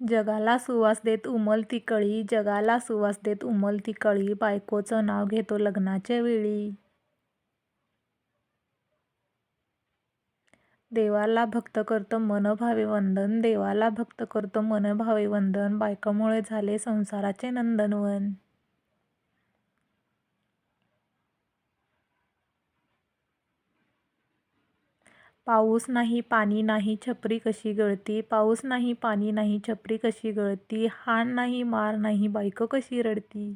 जगाला सुवास देत उमलती कळी, जगाला सुवास देत उमलती कळी, बायकोचं नाव घेतो लग्नाच्या वेळी. देवाला भक्त करतो मनभावे वंदन, देवाला भक्त करतो मनभावे वंदन, बायकोमुळे झाले संसाराचे नंदनवन. पाऊस नाही पाणी नाही छपरी कशी गळती, पाऊस नाही पाणी नाही छपरी कशी गळती, हाण नाही मार नाही बायको कशी रडती.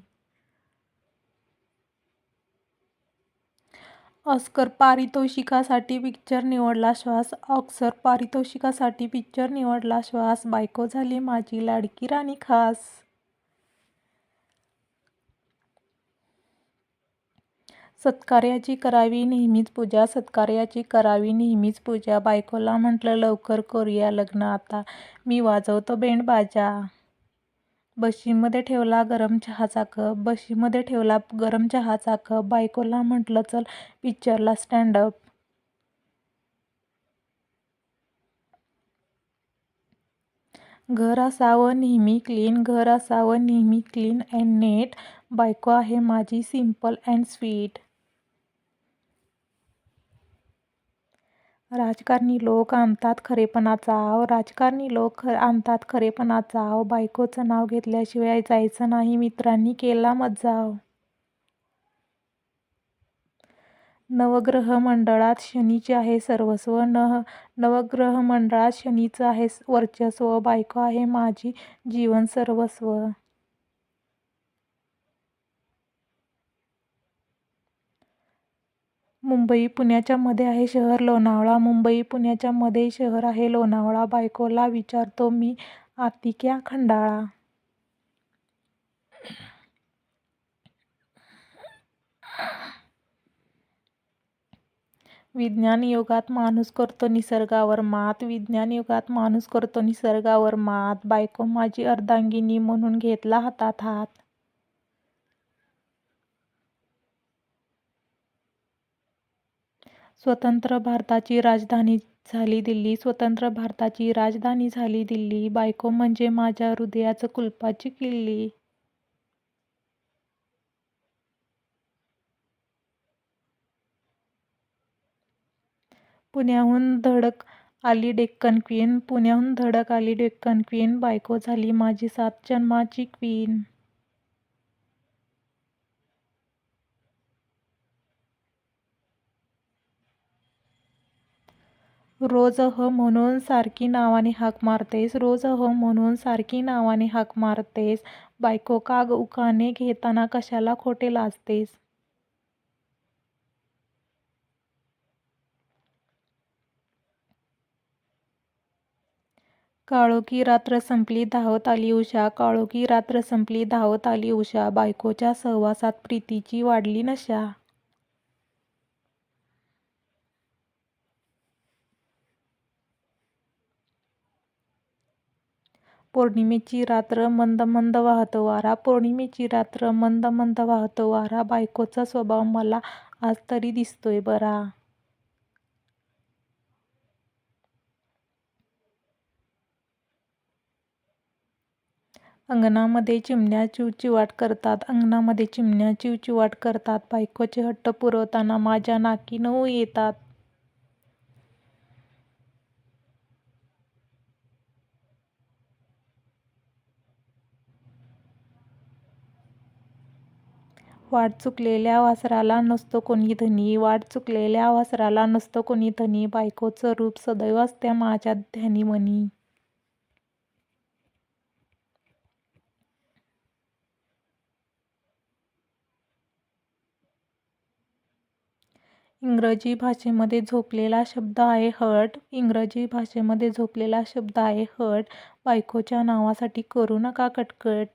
ऑस्कर पारितोषिकासाठी पिक्चर निवडला श्वास, ऑक्सर पारितोषिकासाठी पिक्चर निवडला श्वास, बायको झाली माझी लाडकी राणी खास. सत्कार्याची करावी नेहमीच पूजा, सत्कार्याची करावी नेहमीच पूजा, बायकोला म्हटलं लवकर करूया लग्न आता, मी वाजवतो बेंड बाजा. बशीमध्ये ठेवला गरम चहाचा कप, बशीमध्ये ठेवला गरम चहाचा कप, बायकोला म्हटलं चल पिक्चरला स्टँडअप घर असावं नेहमी क्लीन, घर असावं नेहमी क्लीन अँड नेट. बायको आहे माझी सिंपल अँड स्वीट. राजकारणी लोक आणतात खरेपणाचा. आव, राजकारणी लोक आणतात खरेपणाचा. आव, बायकोचं नाव घेतल्याशिवाय जायचं नाही मित्रांनी केला मज्जाव. नवग्रह मंडळात शनीचे आहे सर्वस्व, न नवग्रह मंडळात शनीचं आहे वर्चस्व, बायको आहे माझी जीवन सर्वस्व. मुंबई पुण्याच्या मध्ये आहे शहर लोणावळा, मुंबई पुण्याच्या मध्ये शहर आहे लोणावळा, बायकोला विचारतो मी आती क्या खंडाळा. विज्ञान युगात माणूस करतो निसर्गावर मात, विज्ञान युगात माणूस करतो निसर्गावर मात, बायको माझी अर्धांगिनी म्हणून घेतला हातात हात. स्वतंत्र भारताची राजधानी झाली दिल्ली, स्वतंत्र भारताची राजधानी झाली दिल्ली, बायको म्हणजे माझ्या हृदयाचं कुलपाची किल्ली. पुण्याहून धडक आली डेक्कन क्वीन, पुण्याहून धडक आली डेक्कन क्वीन, बायको झाली माझी सात जन्माची क्वीन. रोज ह म्हणून सारखी नावाने हाक मारतेस, रोज ह म्हणून सारखी नावाने हाक मारतेस, बायको का उकाने घेताना कशाला खोटे लाजतेस. काळोखी रात्र संपली धावत आली उषा, काळोखी रात्र संपली धावत आली उषा, बायकोच्या सहवासात प्रीतीची वाढली नशा. पौर्णिमेची रात्र मंद मंद वाहतो वारा, पौर्णिमेची रात्र मंद मंद वाहतो वारा, बायकोचा स्वभाव मला आज तरी दिसतोय बरा. अंगणामध्ये चिमण्या चिवचिवाट करतात, अंगणामध्ये चिमण्या चिवचिवाट करतात, बायकोचे हट्ट पुरवताना माझ्या नाकी नऊ येतात. वाट चुकलेल्या वासराला नसतो कोणी धनी, वाट चुकलेल्या वासराला नसतो कोणी धनी, बायकोचं रूप सदैव असते माझ्या ध्यानी मनी. इंग्रजी भाषेमध्ये झोपलेला शब्द आहे हट इंग्रजी भाषेमध्ये झोपलेला शब्द आहे हट बायकोच्या नावासाठी करू नका कटकट.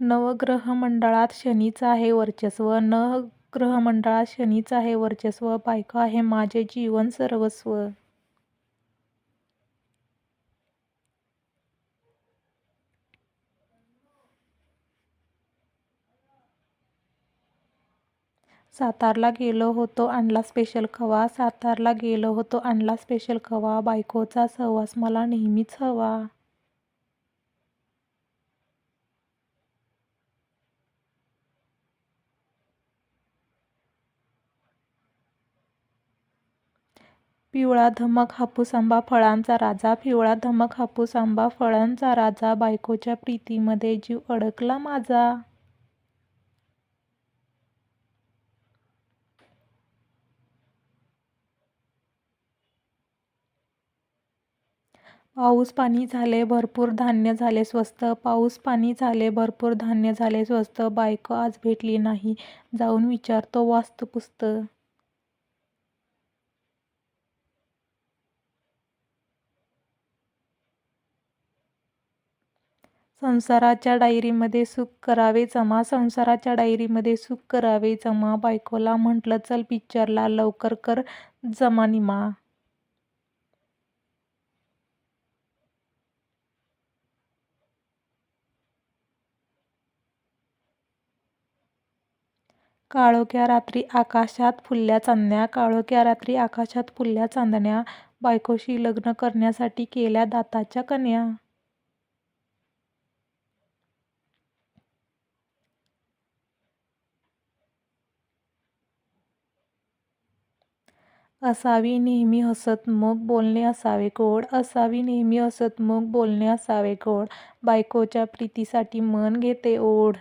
नवग्रह मंडळात शनीचं आहे वर्चस्व, न मंडळात शनीचं आहे वर्चस्व, बायको आहे माझे जीवन सर्वस्व. सातारला गेलो होतो आणला स्पेशल खवा सातारला गेलो होतो आणला स्पेशल खवा बायकोचा सहवास मला नेहमीच हवा. पिवळा धमक हापूस आंबा फळांचा राजा. पिवळा धमक हापूस आंबा फळांचा राजा. बायकोच्या प्रीतीमध्ये जीव अडकला माझा. पाऊस पाणी झाले भरपूर धान्य झाले स्वस्त. पाऊस पाणी झाले भरपूर धान्य झाले स्वस्त. बायको आज भेटली नाही. जाऊन विचारतो वास्तुपुस्त. संसाराच्या डायरीमध्ये सुख करावे जमा संसाराच्या डायरीमध्ये सुख करावे जमा. बायकोला म्हटलं चल पिक्चरला लवकर कर जमा निमा काळोख्या रात्री आकाशात फुलल्या चांदण्या काळोख्या रात्री आकाशात फुलल्या चांदण्या. बायकोशी लग्न करण्यासाठी केल्या दाताच्या कन्या. असावी नेहमी हसतमुख बोलणे असावे गोड. असावी नेहमी हसतमुख बोलणे असावे गोड. बायकोच्या प्रीतीसाठी मन घेते ओढ.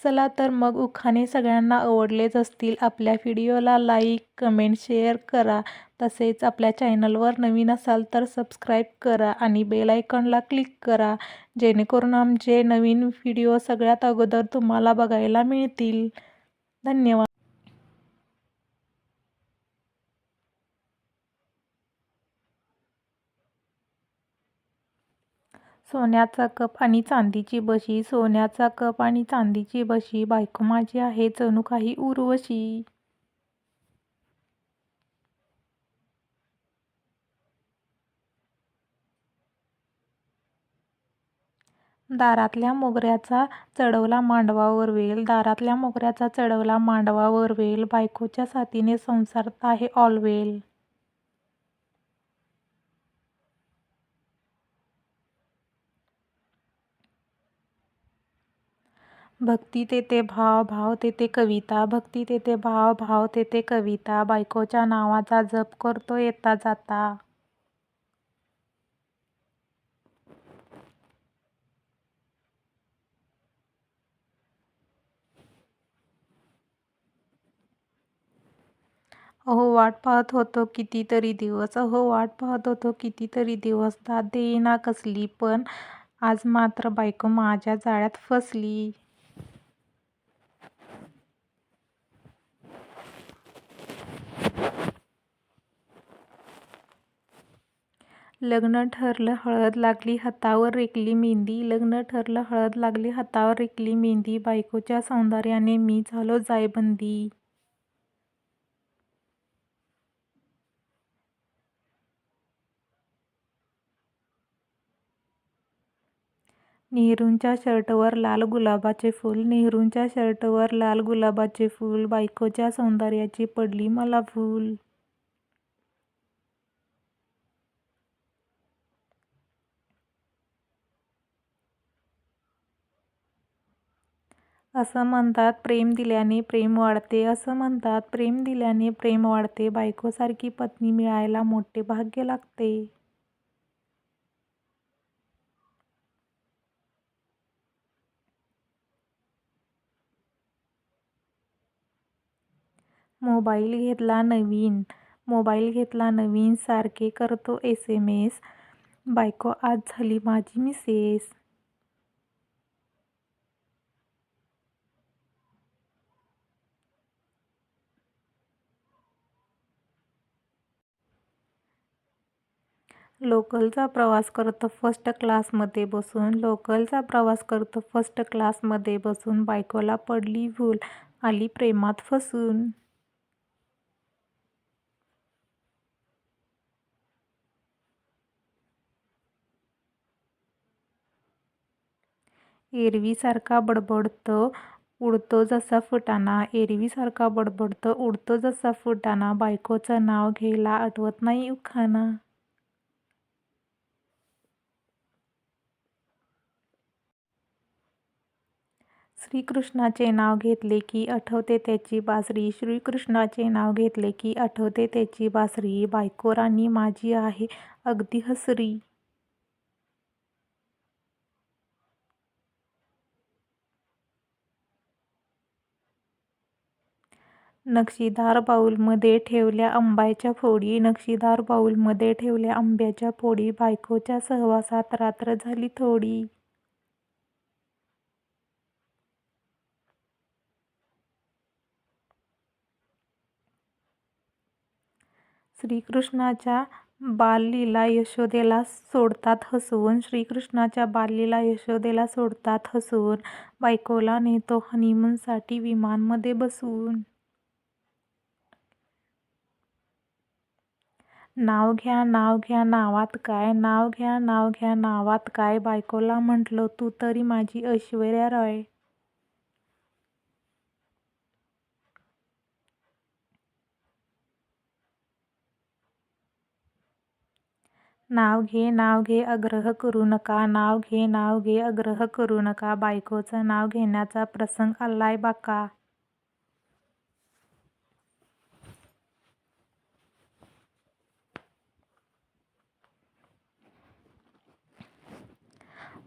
चला तर मग उखाणे सगळ्यांना आवडलेच असतील आपल्या व्हिडिओला लाईक कमेंट शेअर करा. तसेच आपल्या चॅनलवर नवीन असाल तर सबस्क्राईब करा आणि बेल आयकॉनला क्लिक करा. जेणेकरून आमचे नवीन व्हिडिओ सगळ्यात अगोदर तुम्हाला बघायला मिळतील. धन्यवाद. सोन्याचा कप आणि चांदीची बशी सोन्याचा कप आणि चांदीची बशी बायको माझी आहे जणू काही उर्वशी. दारातल्या मोगऱ्याचा चढवला मांडवावर वेल. दारातल्या मोगऱ्याचा चढवला मांडवावर वेल. बायकोच्या साथीने संसारात आहे ऑलवेल भक्ती तेथे भाव भाव तेथे कविता. भक्ती तेथे भाव भाव तेथे कविता. बायकोच्या नावाचा जप करतो येता जाता. अहो वाट पाहत होतो कितीतरी दिवस. अहो वाट पाहत होतो कितीतरी दिवस. दाद देईना कसली पण आज मात्र बायको माझ्या जाळ्यात फसली. लग्न ठरलं हळद लागली हातावर रेकली मेहंदी. लग्न ठरलं हळद लागली हातावर रेकली मेहंदी. बायकोच्या सौंदर्याने मी झालो जायबंदी. नेहरूंच्या शर्टवर लाल गुलाबाचे फूल नेहरूंच्या शर्टवर लाल गुलाबाचे फूल बायकोच्या सौंदर्याची पडली मला फूल. असं म्हणतात प्रेम दिल्याने प्रेम वाढते असं म्हणतात प्रेम दिल्याने प्रेम वाढते बायकोसारखी पत्नी मिळायला मोठे भाग्य लागते. मोबाईल घेतला नवीन. मोबाईल घेतला नवीन सारखे करतो एस एम एस बायको आज झाली माझी मिसेस लोकलचा प्रवास करतो फर्स्ट क्लासमध्ये बसून. लोकलचा प्रवास करतो फर्स्ट क्लासमध्ये बसून. बायकोला पडली भूल आली प्रेमात फसून. एरवीसारखा बडबडतो उडतो जसा फुटाणा. एरवीसारखा बडबडतो उडतो जसा फुटाणा. बायकोचं नाव घ्यायला आठवत नाही उखाणा. श्रीकृष्णाचे नाव घेतले की आठवते त्याची बासरी. श्रीकृष्णाचे नाव घेतले की आठवते त्याची बासरी. बायको राणी माझी आहे. अगदी हसरी. नक्षीदार बाऊलमध्ये ठेवल्या आंब्याच्या फोडी नक्षीदार बाऊलमध्ये ठेवल्या आंब्याच्या फोडी बायकोच्या सहवासात रात्र झाली थोडी. श्रीकृष्णाच्या बाललीला यशोदेला सोडतात हसवून श्रीकृष्णाच्या बाललीला यशोदेला सोडतात हसवून बायकोला नेतो हनीमूनसाठी विमानमध्ये बसवून. नाव घ्या नाव घ्या नावात काय? नाव घ्या नाव घ्या नावात काय? बायकोला म्हटलं तू तरी माझी ऐश्वर्या रॉय. नाव घे नाव घे आग्रह करू नका. नाव घे नाव घे आग्रह करू नका. बायकोचं नाव घेण्याचा प्रसंग आलाय बाका.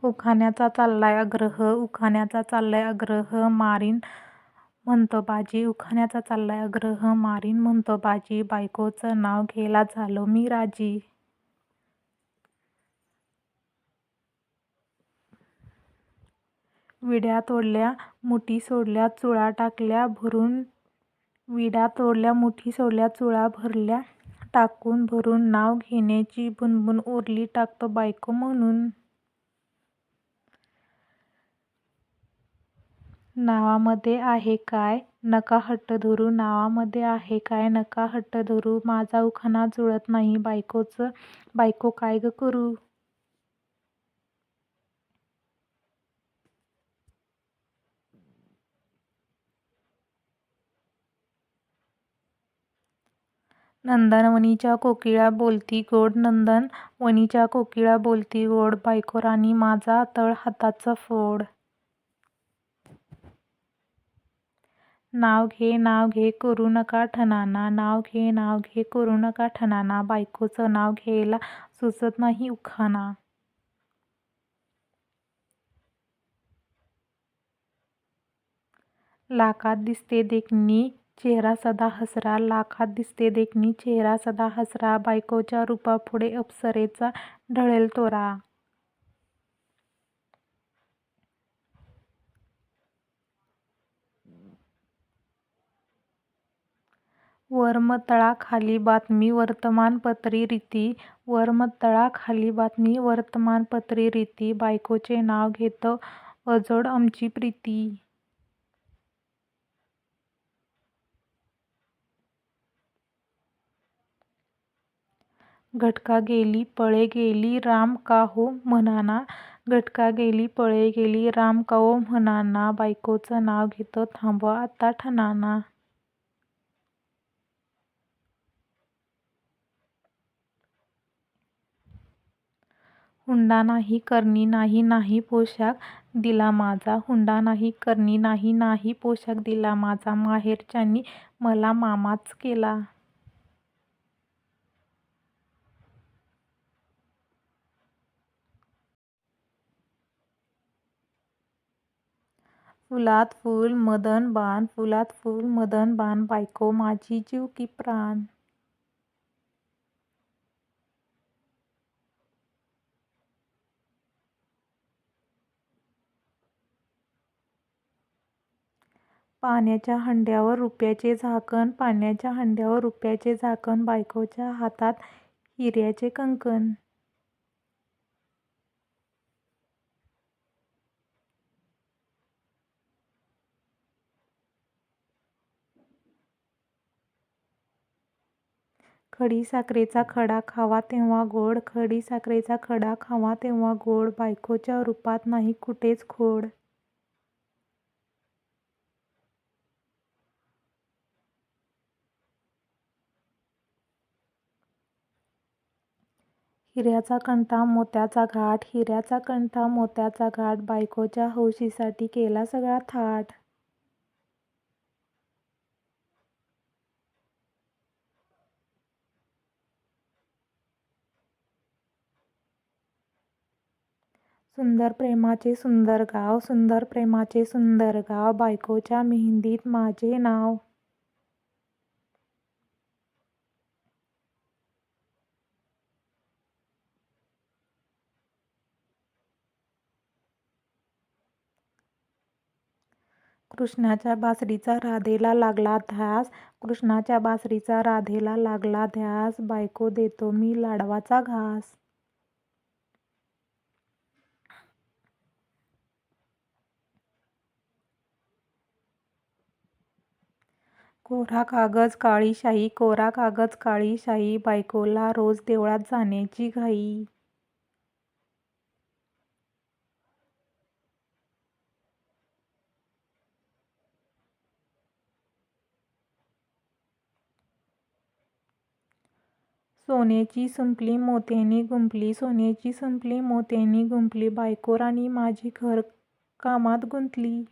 उखाण्याचा चाललाय आग्रह उखाण्याचा चाललाय आग्रह मारीन म्हणतो बाजी. उखाण्याचा चाललाय आग्रह मारीन म्हणतो बाजी. बायकोचं नाव घ्यायला झालो मी राजी. विड्या तोडल्या मुठी सोडल्या चुळा टाकल्या भरून विड्या तोडल्या मुठी सोडल्या चुळा भरल्या टाकून भरून नाव घेण्याची बुनबुन उरली टाकतो बायको म्हणून. नावामध्ये आहे काय? नका हट्ट धरू. नावामध्ये आहे काय? नका हट्ट धरू. माझा उखाणा जुळत नाही. बायकोचं बायको काय ग करू? नंदनवनीच्या कोकिळा बोलती गोड नंदन वनीच्या कोकिळा बोलती गोड बायको राणी माझा तळ हाताचा फोड. नाव घे नाव घे करू नका ठणाना. नाव घे नाव घे करू नका ठणाना. बायकोचं नाव घ्यायला सुचत नाही उखाणा लाखात दिसते देखणी चेहरा सदा हसरा. लाखात दिसते देखणी चेहरा सदा हसरा. बायकोच्या रूपापुढे अप्सरेचा ढळेल तोरा. वर्मतळाखाली बातमी वर्तमानपत्री रीती वर्मतळाखाली बातमी वर्तमानपत्री रीती बायकोचे नाव घेतं अजोड आमची प्रीती. घटका गेली पळे गेली राम का हो म्हणाना. घटका गेली पळे गेली राम का हो म्हणाना. बायकोचं नाव घेतं थांबवा आता ठणाना. हुंडा नाही करणी नाही नाही पोशाख दिला माझा. हुंडा नाही करणी नाही नाही पोशाख दिला माझा. माहेरच्यांनी मला मामाच केला. फुलात फूल मदन बाण फुलात फूल मदन बाण बायको माझी जीव की प्राण. पाण्याच्या हंड्यावर रुपयाचे झाकण पाण्याच्या हंड्यावर रुपयाचे झाकण बायकोच्या हातात हिऱ्याचे कंकण. खडी साखरेचा खडा खावा तेव्हा गोड खडी साखरेचा खडा खावा तेव्हा गोड बायकोच्या रूपात नाही कुठेच खोड. हिऱ्याचा कंठा मोत्याचा घाट हिऱ्याचा कंठा मोत्याचा घाट बायकोच्या हौशीसाठी केला सगळा थाट. सुंदर प्रेमाचे सुंदर गाव सुंदर प्रेमाचे सुंदर गाव बायकोच्या मेहंदीत माझे नाव. कृष्णाच्या बासरीचा राधेला लागला ध्यास. कृष्णाच्या बासरीचा राधेला लागला ध्यास. बायको देतो मी लाडवाचा घास. कोरा कागज काळी शाही कोरा कागज काळी शाही बायकोला रोज देवळात जाण्याची घाई. सोन्याची संपली मोत्यानी गुंपली सोन्याची संपली मोत्यानी गुंपली बायको राणी माझी घर कामात गुंतली.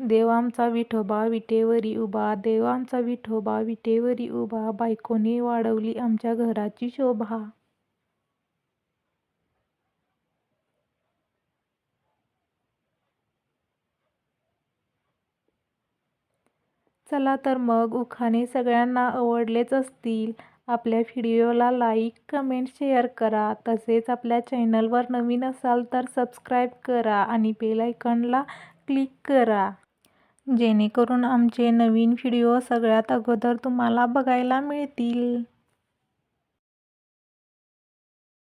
देव आमचा विठोबा विटेवरी उभा. देव आमचा विठोबा विटेवरी उभा. बायकोने वाढवली आमच्या घराची शोभा. चला तर मग उखाणे सगळ्यांना आवडलेच असतील. आपल्या व्हिडिओला लाईक कमेंट शेअर करा. तसेच आपल्या चॅनलवर नवीन असाल तर सबस्क्राईब करा आणि बेलायकॉनला क्लिक करा. जेणेकरून आमचे नवीन व्हिडिओ सगळ्यात अगोदर तुम्हाला बघायला मिळतील.